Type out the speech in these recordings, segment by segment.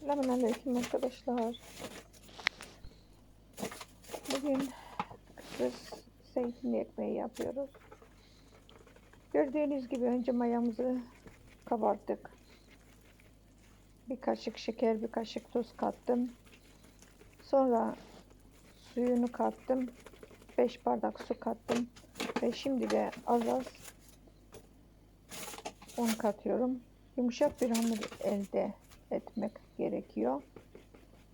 Selamünaleyküm arkadaşlar. Bugün kız zeytinli ekmeği yapıyoruz. Gördüğünüz gibi önce mayamızı kabarttık. Bir kaşık şeker, bir kaşık tuz kattım. Sonra suyunu kattım. 5 bardak su kattım. Ve şimdi de az az un katıyorum. Yumuşak bir hamur elde etmek gerekiyor.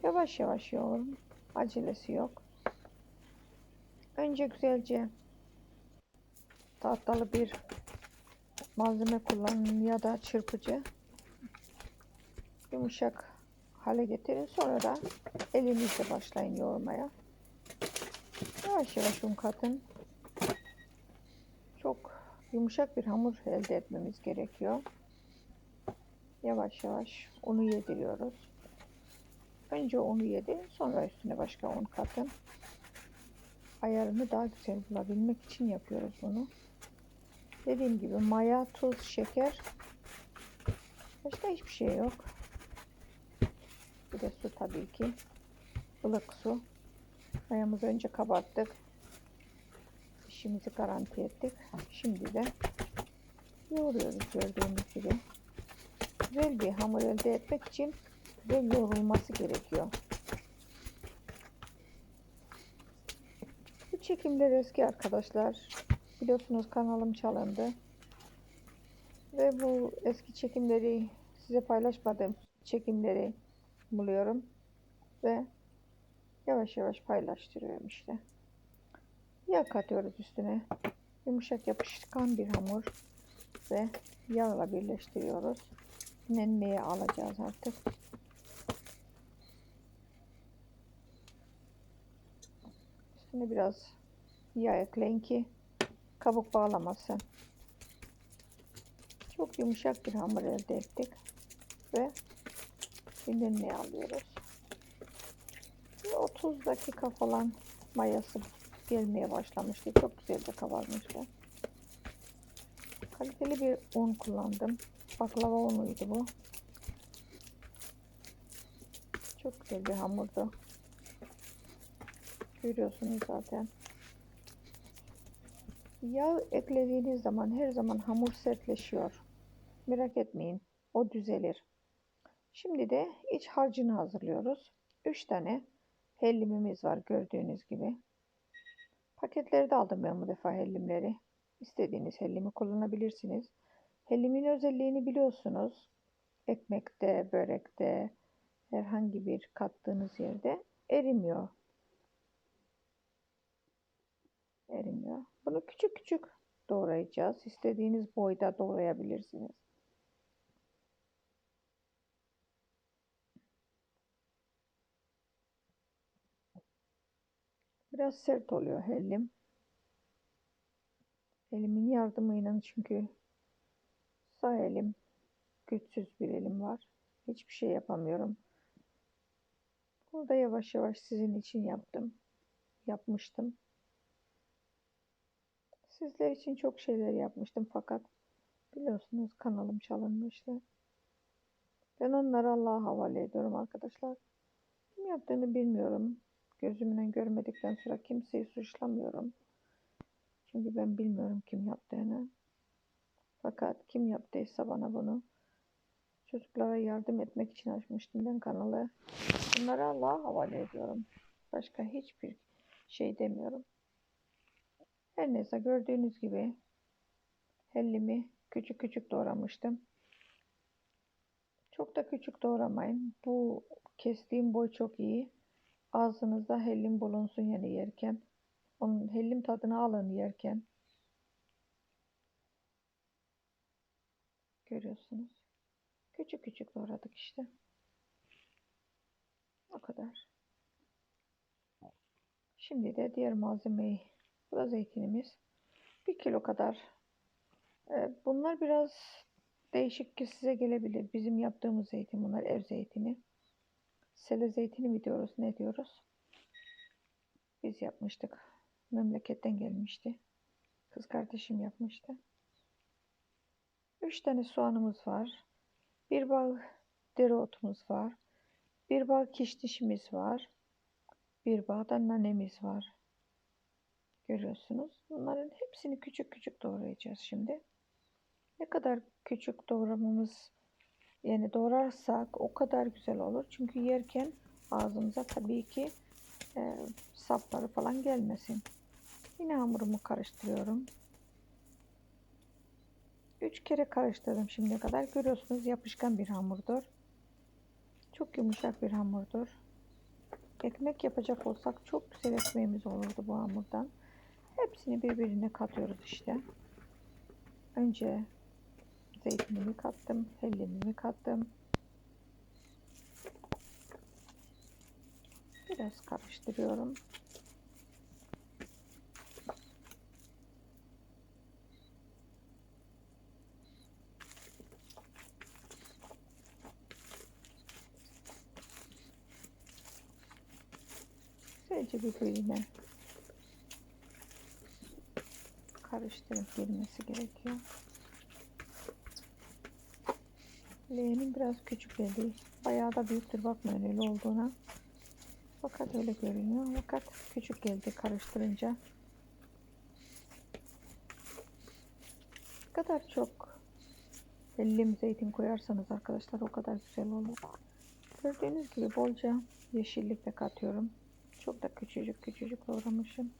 Yavaş yavaş yoğurun. Acelesi yok. Önce güzelce tahtalı bir malzeme kullanın ya da çırpıcı. Yumuşak hale getirin. Sonra da elinizle başlayın yoğurmaya. Yavaş yavaş un katın. Çok yumuşak bir hamur elde etmemiz gerekiyor. Yavaş yavaş unu yediriyoruz. Önce unu yedirin sonra üstüne başka un katın. Ayarını daha güzel bulabilmek için yapıyoruz bunu. Dediğim gibi maya, tuz, şeker. Başka hiçbir şey yok. Bir de su tabii ki. ılık su. Mayamızı önce kabarttık. İşimizi garanti ettik. Şimdi de yoğuruyoruz gördüğünüz gibi güzel bir hamur elde etmek için güzel yoğrulması gerekiyor. Bu çekimler eski arkadaşlar. Biliyorsunuz kanalım çalındı. Ve bu eski çekimleri size paylaşmadığım çekimleri buluyorum. Ve yavaş yavaş paylaştırıyorum işte. Yağ katıyoruz üstüne. Yumuşak yapışkan bir hamur ve yağla birleştiriyoruz dinlenmeye alacağız artık. Üstüne biraz yağ ekleyin ki kabuk bağlamasın. Çok yumuşak bir hamur elde ettik ve dinlenmeye alıyoruz. Bir 30 dakika falan mayası gelmeye başlamıştı. Çok güzel de kabarmıştı. Kaliteli bir un kullandım. Baklava unuydu bu. Çok güzel bir hamurdu. Görüyorsunuz zaten. Yağ eklediğiniz zaman her zaman hamur sertleşiyor. Merak etmeyin. O düzelir. Şimdi de iç harcını hazırlıyoruz. 3 tane hellimimiz var gördüğünüz gibi. Paketleri de aldım ben bu defa hellimleri. İstediğiniz hellimi kullanabilirsiniz. Hellimin özelliğini biliyorsunuz. Ekmekte, börekte, herhangi bir kattığınız yerde erimiyor. Erimiyor. Bunu küçük küçük doğrayacağız. İstediğiniz boyda doğrayabilirsiniz. Biraz sert oluyor hellim. Elimin yardımıyla çünkü Sağ elim güçsüz bir elim var. Hiçbir şey yapamıyorum. Burada yavaş yavaş sizin için yaptım. Yapmıştım. Sizler için çok şeyler yapmıştım fakat biliyorsunuz kanalım çalınmıştı. Ben onları Allah'a havale ediyorum arkadaşlar. Kim yaptığını bilmiyorum. Gözümden görmedikten sonra kimseyi suçlamıyorum. Çünkü ben bilmiyorum kim yaptığını. Fakat kim yaptıysa bana bunu çocuklara yardım etmek için açmıştım ben kanalı. Bunları Allah'a havale ediyorum. Başka hiçbir şey demiyorum. Her neyse gördüğünüz gibi hellimi küçük küçük doğramıştım. Çok da küçük doğramayın. Bu kestiğim boy çok iyi. Ağzınızda hellim bulunsun yani yerken. Onun hellim tadını alın yerken. Görüyorsunuz. Küçük küçük doğradık işte. O kadar. Şimdi de diğer malzemeyi. Bu da zeytinimiz. Bir kilo kadar. Ee, bunlar biraz değişik ki size gelebilir. Bizim yaptığımız zeytin bunlar ev zeytini. Sele zeytini mi diyoruz ne diyoruz? Biz yapmıştık. Memleketten gelmişti. Kız kardeşim yapmıştı. 3 tane soğanımız var. Bir bağ dereotumuz var. Bir bağ kişnişimiz var. Bir bağ da nanemiz var. Görüyorsunuz. Bunların hepsini küçük küçük doğrayacağız şimdi. Ne kadar küçük doğramamız yani doğrarsak o kadar güzel olur. Çünkü yerken ağzımıza tabii ki e, sapları falan gelmesin. Yine hamurumu karıştırıyorum. Üç kere karıştırdım şimdiye kadar. Görüyorsunuz yapışkan bir hamurdur. Çok yumuşak bir hamurdur. Ekmek yapacak olsak çok güzel ekmeğimiz olurdu bu hamurdan. Hepsini birbirine katıyoruz işte. Önce zeytinimi kattım, hellimimi kattım. Biraz karıştırıyorum. Güzelce birbirine karıştırıp girmesi gerekiyor. Leğenim biraz küçük geldi. Bayağı da büyüktür bakmayın öyle olduğuna. Fakat öyle görünüyor. Fakat küçük geldi karıştırınca. Ne kadar çok ellim zeytin koyarsanız arkadaşlar o kadar güzel olur. Gördüğünüz gibi bolca yeşillik de katıyorum. Çok da küçücük küçücük doğramışım.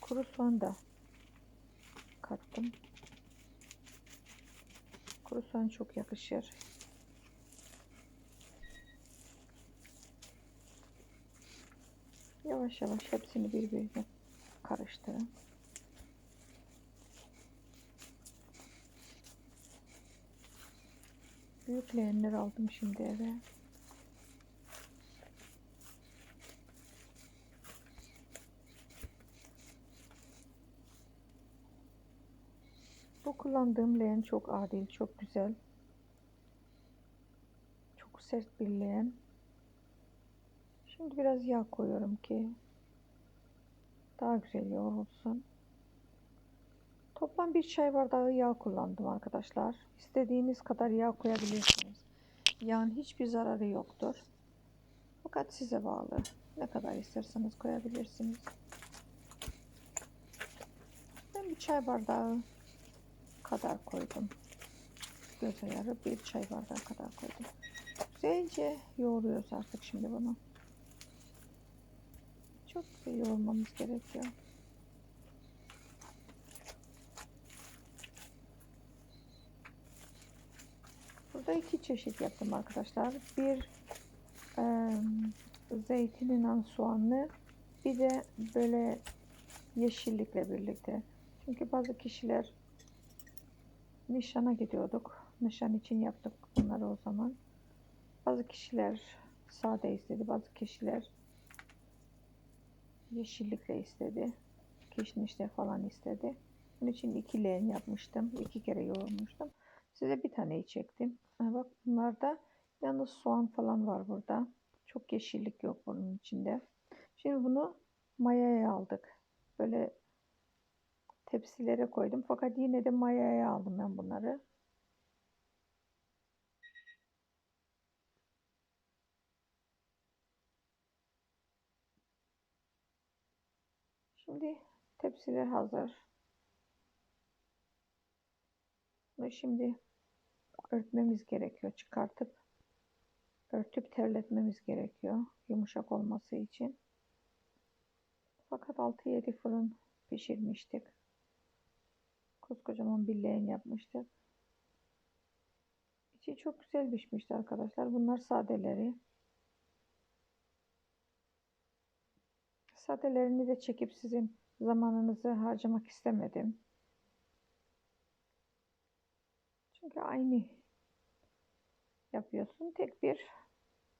Kuru soğan da kattım. Kuru soğan çok yakışır. Yavaş yavaş hepsini birbirine karıştırın. Büyük leğenler aldım şimdi eve. Bu kullandığım leğen çok adil, çok güzel. Çok sert bir leğen. Şimdi biraz yağ koyuyorum ki daha güzel yoğrulsun. Toplam bir çay bardağı yağ kullandım arkadaşlar. İstediğiniz kadar yağ koyabilirsiniz. Yağın hiçbir zararı yoktur. Fakat size bağlı. Ne kadar isterseniz koyabilirsiniz. Ben bir çay bardağı kadar koydum. Göz ayarı bir çay bardağı kadar koydum. Güzelce yoğuruyoruz artık şimdi bunu. Çok güzel yoğurmamız gerekiyor. Burada iki çeşit yaptım arkadaşlar. Bir e, zeytininden soğanlı bir de böyle yeşillikle birlikte. Çünkü bazı kişiler nişana gidiyorduk. Nişan için yaptık bunları o zaman. Bazı kişiler sade istedi. Bazı kişiler yeşillikle istedi. Kişnişle falan istedi. Bunun için iki leğen yapmıştım. iki kere yoğurmuştum. Size bir taneyi çektim. Ha, bak bunlarda yalnız soğan falan var burada. Çok yeşillik yok bunun içinde. Şimdi bunu mayaya aldık. Böyle tepsilere koydum. Fakat yine de mayaya aldım ben bunları. Şimdi tepsiler hazır. Bunu şimdi örtmemiz gerekiyor. Çıkartıp örtüp terletmemiz gerekiyor. Yumuşak olması için. Fakat 6-7 fırın pişirmiştik. Koskocaman bir leğen yapmıştık. İçi çok güzel pişmişti arkadaşlar. Bunlar sadeleri. Sadelerini de çekip sizin zamanınızı harcamak istemedim. Çünkü aynı yapıyorsun. Tek bir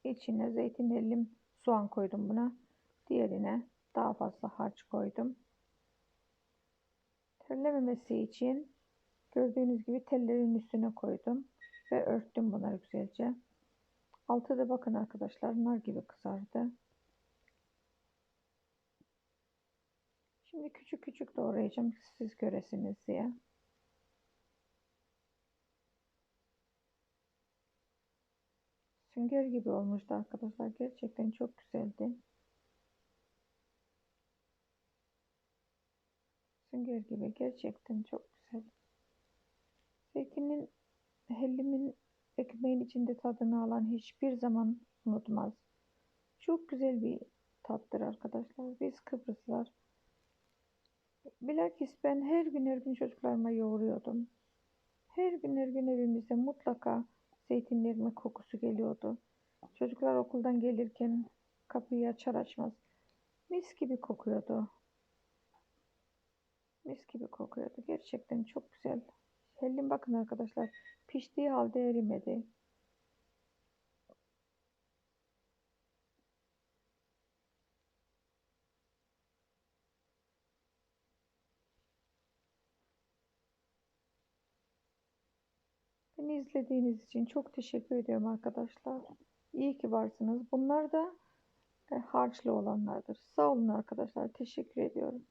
içine zeytin elim soğan koydum buna. Diğerine daha fazla harç koydum. Terlememesi için gördüğünüz gibi tellerin üstüne koydum ve örttüm bunları güzelce. Altı da bakın arkadaşlar nar gibi kızardı. Şimdi küçük küçük doğrayacağım siz göresiniz diye. Sünger gibi olmuştu arkadaşlar. Gerçekten çok güzeldi. Sünger gibi gerçekten çok güzel. Zeytinin hellimin ekmeğin içinde tadını alan hiçbir zaman unutmaz. Çok güzel bir tattır arkadaşlar. Biz Kıbrıslılar bilakis ben her gün her gün çocuklarıma yoğuruyordum. Her gün her gün evimizde mutlaka zeytinli kokusu geliyordu. Çocuklar okuldan gelirken kapıyı açar açmaz mis gibi kokuyordu. Mis gibi kokuyordu. Gerçekten çok güzel. Hellim bakın arkadaşlar piştiği halde erimedi. Beni izlediğiniz için çok teşekkür ediyorum arkadaşlar. İyi ki varsınız. Bunlar da e, harçlı olanlardır. Sağ olun arkadaşlar. Teşekkür ediyorum.